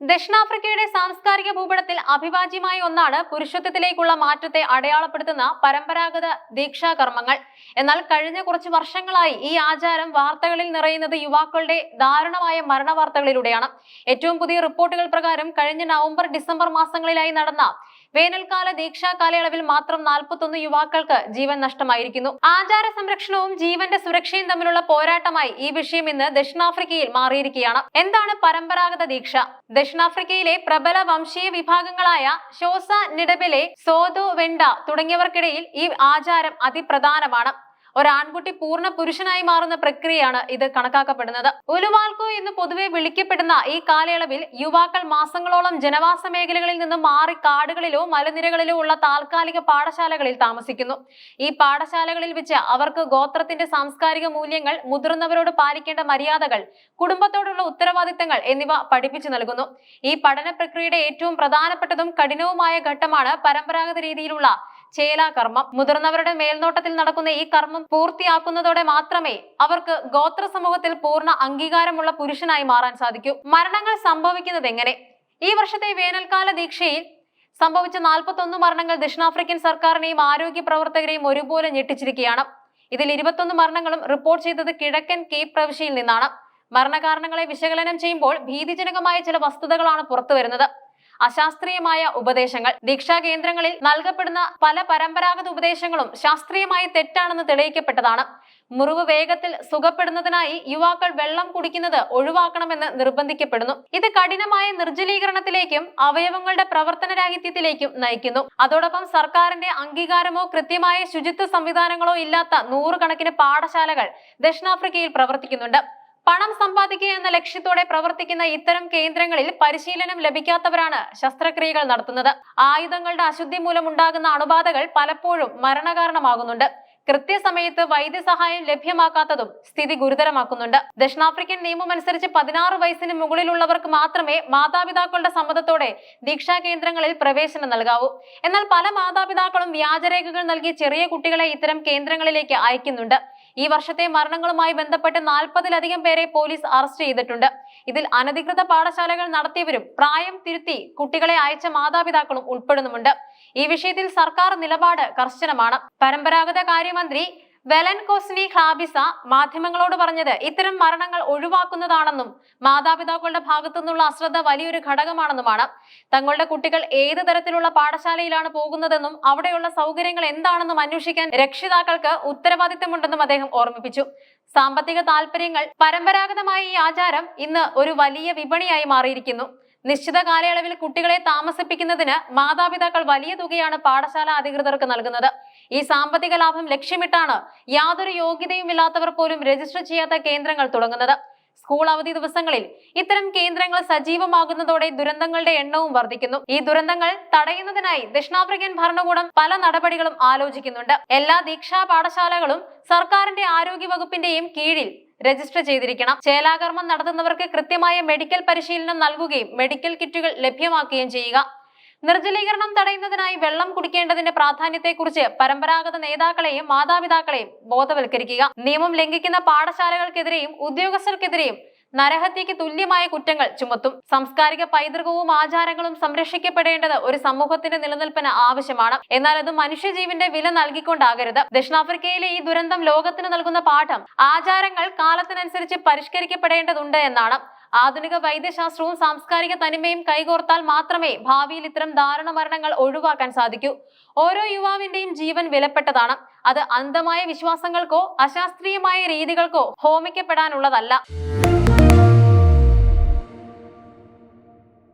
ദക്ഷിണാഫ്രിക്കയുടെ സാംസ്കാരിക ഭൂപടത്തിൽ അഭിവാജ്യമായ ഒന്നാണ് പുരുഷത്വത്തിലേക്കുള്ള മാറ്റത്തെ അടയാളപ്പെടുത്തുന്ന പരമ്പരാഗത ദീക്ഷാകർമ്മങ്ങൾ. എന്നാൽ കഴിഞ്ഞ കുറച്ച് വർഷങ്ങളായി ഈ ആചാരം വാർത്തകളിൽ നിറയുന്നത് യുവാക്കളുടെ ദാരുണമായ മരണ വാർത്തകളിലൂടെയാണ് ഏറ്റവും പുതിയ റിപ്പോർട്ടുകൾ പ്രകാരം കഴിഞ്ഞ നവംബർ ഡിസംബർ മാസങ്ങളിലായി നടന്ന വേനൽക്കാല ദീക്ഷാ കാലയളവിൽ മാത്രം നാൽപ്പത്തൊന്ന് യുവാക്കൾക്ക് ജീവൻ നഷ്ടമായിരിക്കുന്നു. ആചാര സംരക്ഷണവും ജീവന്റെ സുരക്ഷയും തമ്മിലുള്ള പോരാട്ടമായി ഈ വിഷയം ഇന്ന് ദക്ഷിണാഫ്രിക്കയിൽ മാറിയിരിക്കുകയാണ്. എന്താണ് പരമ്പരാഗത ദീക്ഷ? ദക്ഷിണാഫ്രിക്കയിലെ പ്രബല വംശീയ വിഭാഗങ്ങളായ ഷോസ നിഡബിലെ സോദോ വെണ്ട തുടങ്ങിയവർക്കിടയിൽ ഈ ആചാരം അതിപ്രധാനമാണ്. ഒരാൺകുട്ടി പൂർണ പുരുഷനായി മാറുന്ന പ്രക്രിയയാണ് ഇത് കണക്കാക്കപ്പെടുന്നത്. ഉലുവാൽക്കോ എന്ന് പൊതുവെ വിളിക്കപ്പെടുന്ന ഈ കാലയളവിൽ യുവാക്കൾ മാസങ്ങളോളം ജനവാസ മേഖലകളിൽ നിന്ന് മാറി കാടുകളിലോ മലനിരകളിലോ ഉള്ള താൽക്കാലിക പാഠശാലകളിൽ താമസിക്കുന്നു. ഈ പാഠശാലകളിൽ വെച്ച് അവർക്ക് ഗോത്രത്തിന്റെ സാംസ്കാരിക മൂല്യങ്ങൾ മുതിർന്നവരോട് പാലിക്കേണ്ട മര്യാദകൾ കുടുംബത്തോടുള്ള ഉത്തരവാദിത്തങ്ങൾ എന്നിവ പഠിപ്പിച്ചു നൽകുന്നു. ഈ പഠന പ്രക്രിയയുടെ ഏറ്റവും പ്രധാനപ്പെട്ടതും കഠിനവുമായ ഘട്ടമാണ് പരമ്പരാഗത രീതിയിലുള്ള ചേലാകർമ്മം. മുതിർന്നവരുടെ മേൽനോട്ടത്തിൽ നടക്കുന്ന ഈ കർമ്മം പൂർത്തിയാക്കുന്നതോടെ മാത്രമേ അവർക്ക് ഗോത്ര സമൂഹത്തിൽ പൂർണ അംഗീകാരമുള്ള പുരുഷനായി മാറാൻ സാധിക്കൂ. മരണങ്ങൾ സംഭവിക്കുന്നത് എങ്ങനെ? ഈ വർഷത്തെ വേനൽക്കാല ദീക്ഷയിൽ സംഭവിച്ച നാൽപ്പത്തൊന്ന് മരണങ്ങൾ ദക്ഷിണാഫ്രിക്കൻ സർക്കാരിനെയും ആരോഗ്യ പ്രവർത്തകരെയും ഒരുപോലെ ഞെട്ടിച്ചിരിക്കുകയാണ്. ഇതിൽ ഇരുപത്തൊന്ന് മരണങ്ങളും റിപ്പോർട്ട് ചെയ്തത് കിഴക്കൻ കേപ്പ് പ്രവിശ്യയിൽ നിന്നാണ്. മരണകാരണങ്ങളെ വിശകലനം ചെയ്യുമ്പോൾ ഭീതിജനകമായ ചില വസ്തുതകളാണ് പുറത്തുവരുന്നത്. അശാസ്ത്രീയമായ ഉപദേശങ്ങൾ. ദീക്ഷാ കേന്ദ്രങ്ങളിൽ നൽകപ്പെടുന്ന പല പരമ്പരാഗത ഉപദേശങ്ങളും ശാസ്ത്രീയമായി തെറ്റാണെന്ന് തെളിയിക്കപ്പെട്ടതാണ്. മുറിവ് വേഗത്തിൽ സുഖപ്പെടുന്നതിനായി യുവാക്കൾ വെള്ളം കുടിക്കുന്നത് ഒഴിവാക്കണമെന്ന് നിർബന്ധിക്കപ്പെടുന്നു. ഇത് കഠിനമായ നിർജലീകരണത്തിലേക്കും അവയവങ്ങളുടെ പ്രവർത്തനരാഹിത്യത്തിലേക്കും നയിക്കുന്നു. അതോടൊപ്പം സർക്കാരിന്റെ അംഗീകാരമോ കൃത്യമായ ശുചിത്വ സംവിധാനങ്ങളോ ഇല്ലാത്ത നൂറുകണക്കിന് പാഠശാലകൾ ദക്ഷിണാഫ്രിക്കയിൽ പ്രവർത്തിക്കുന്നുണ്ട്. പണം സമ്പാദിക്കുക എന്ന ലക്ഷ്യത്തോടെ പ്രവർത്തിക്കുന്ന ഇത്തരം കേന്ദ്രങ്ങളിൽ പരിശീലനം ലഭിക്കാത്തവരാണ് ശസ്ത്രക്രിയകൾ നടത്തുന്നത്. ആയുധങ്ങളുടെ അശുദ്ധി മൂലമുണ്ടാകുന്ന അണുബാധകൾ പലപ്പോഴും മരണകാരണമാകുന്നുണ്ട്. കൃത്യസമയത്ത് വൈദ്യസഹായം ലഭ്യമാക്കാത്തതും സ്ഥിതി ഗുരുതരമാക്കുന്നുണ്ട്. ദക്ഷിണാഫ്രിക്കൻ നിയമം അനുസരിച്ച് പതിനാറ് വയസ്സിന് മുകളിലുള്ളവർക്ക് മാത്രമേ മാതാപിതാക്കളുടെ സമ്മതത്തോടെ ദീക്ഷാ കേന്ദ്രങ്ങളിൽ പ്രവേശനം നൽകാവൂ. എന്നാൽ പല മാതാപിതാക്കളും വ്യാജരേഖകൾ നൽകി ചെറിയ കുട്ടികളെ ഇത്തരം കേന്ദ്രങ്ങളിലേക്ക് അയക്കുന്നുണ്ട്. ഈ വർഷത്തെ മരണങ്ങളുമായി ബന്ധപ്പെട്ട് നാൽപ്പതിലധികം പേരെ പോലീസ് അറസ്റ്റ് ചെയ്തിട്ടുണ്ട്. ഇതിൽ അനധികൃത പാഠശാലകൾ നടത്തിയവരും പ്രായം തിരുത്തി കുട്ടികളെ അയച്ച മാതാപിതാക്കളും ഉൾപ്പെടുന്നുമുണ്ട്. ഈ വിഷയത്തിൽ സർക്കാർ നിലപാട് കർശനമാണ്. പരമ്പരാഗത കാര്യമന്ത്രി വെലൻ കോസ്നി ഖ്ലാബിസ മാധ്യമങ്ങളോട് പറഞ്ഞത് ഇത്തരം മരണങ്ങൾ ഒഴിവാക്കുന്നതാണെന്നും മാതാപിതാക്കളുടെ ഭാഗത്തു നിന്നുള്ള അശ്രദ്ധ വലിയൊരു ഘടകമാണെന്നുമാണ്. തങ്ങളുടെ കുട്ടികൾ ഏത് തരത്തിലുള്ള പാഠശാലയിലാണ് പോകുന്നതെന്നും അവിടെയുള്ള സൗകര്യങ്ങൾ എന്താണെന്നും അന്വേഷിക്കാൻ രക്ഷിതാക്കൾക്ക് ഉത്തരവാദിത്തമുണ്ടെന്നും അദ്ദേഹം ഓർമ്മിപ്പിച്ചു. സാമ്പത്തിക താല്പര്യങ്ങൾ പരമ്പരാഗതമായ ഈ ആചാരം ഇന്ന് ഒരു വലിയ വിപണിയായി മാറിയിരിക്കുന്നു. നിശ്ചിത കാലയളവിൽ കുട്ടികളെ താമസിപ്പിക്കുന്നതിന് മാതാപിതാക്കൾ വലിയ തുകയാണ് പാഠശാല അധികൃതർക്ക് നൽകുന്നത്. ഈ സാമ്പത്തിക ലാഭം ലക്ഷ്യമിട്ടാണ് യാതൊരു യോഗ്യതയുമില്ലാത്തവർ പോലും രജിസ്റ്റർ ചെയ്യാത്ത കേന്ദ്രങ്ങൾ തുടങ്ങുന്നത്. സ്കൂൾ അവധി ദിവസങ്ങളിൽ ഇത്തരം കേന്ദ്രങ്ങൾ സജീവമാകുന്നതോടെ ദുരന്തങ്ങളുടെ എണ്ണവും വർദ്ധിക്കുന്നു. ഈ ദുരന്തങ്ങൾ തടയുന്നതിനായി ദക്ഷിണാഫ്രിക്കൻ ഭരണകൂടം പല നടപടികളും ആലോചിക്കുന്നുണ്ട്. എല്ലാ ദീക്ഷാ പാഠശാലകളും സർക്കാരിന്റെ ആരോഗ്യ വകുപ്പിന്റെയും കീഴിൽ രജിസ്റ്റർ ചെയ്തിരിക്കണം. ചേലാകർമ്മം നടത്തുന്നവർക്ക് കൃത്യമായ മെഡിക്കൽ പരിശീലനം നൽകുകയും മെഡിക്കൽ കിറ്റുകൾ ലഭ്യമാക്കുകയും ചെയ്യുക. നിർജലീകരണം തടയുന്നതിനായി വെള്ളം കുടിക്കേണ്ടതിന്റെ പ്രാധാന്യത്തെക്കുറിച്ച് പരമ്പരാഗത നേതാക്കളെയും മാതാപിതാക്കളെയും ബോധവൽക്കരിക്കുക. നിയമം ലംഘിക്കുന്ന പാഠശാലകൾക്കെതിരെയും ഉദ്യോഗസ്ഥർക്കെതിരെയും നരഹത്യക്ക് തുല്യമായ കുറ്റങ്ങൾ ചുമത്തും സാംസ്കാരിക പൈതൃകവും ആചാരങ്ങളും സംരക്ഷിക്കപ്പെടേണ്ടത് ഒരു സമൂഹത്തിന്റെ നിലനിൽപ്പിന് ആവശ്യമാണ്. എന്നാൽ അത് മനുഷ്യജീവന്റെ വില നൽകിക്കൊണ്ടാകരുത്. ദക്ഷിണാഫ്രിക്കയിലെ ഈ ദുരന്തം ലോകത്തിന് നൽകുന്ന പാഠം ആചാരങ്ങൾ കാലത്തിനനുസരിച്ച് പരിഷ്കരിക്കപ്പെടേണ്ടതുണ്ട് എന്നാണ്. ആധുനിക വൈദ്യശാസ്ത്രവും സാംസ്കാരിക തനിമയും കൈകോർത്താൽ മാത്രമേ ഭാവിയിൽ ഇത്തരം ദാരുണ മരണങ്ങൾ ഒഴിവാക്കാൻ സാധിക്കൂ. ഓരോ യുവാവിന്റെയും ജീവൻ വിലപ്പെട്ടതാണ്. അത് അന്ധമായ വിശ്വാസങ്ങൾക്കോ അശാസ്ത്രീയമായ രീതികൾക്കോ ഹോമിക്കപ്പെടാനുള്ളതല്ല.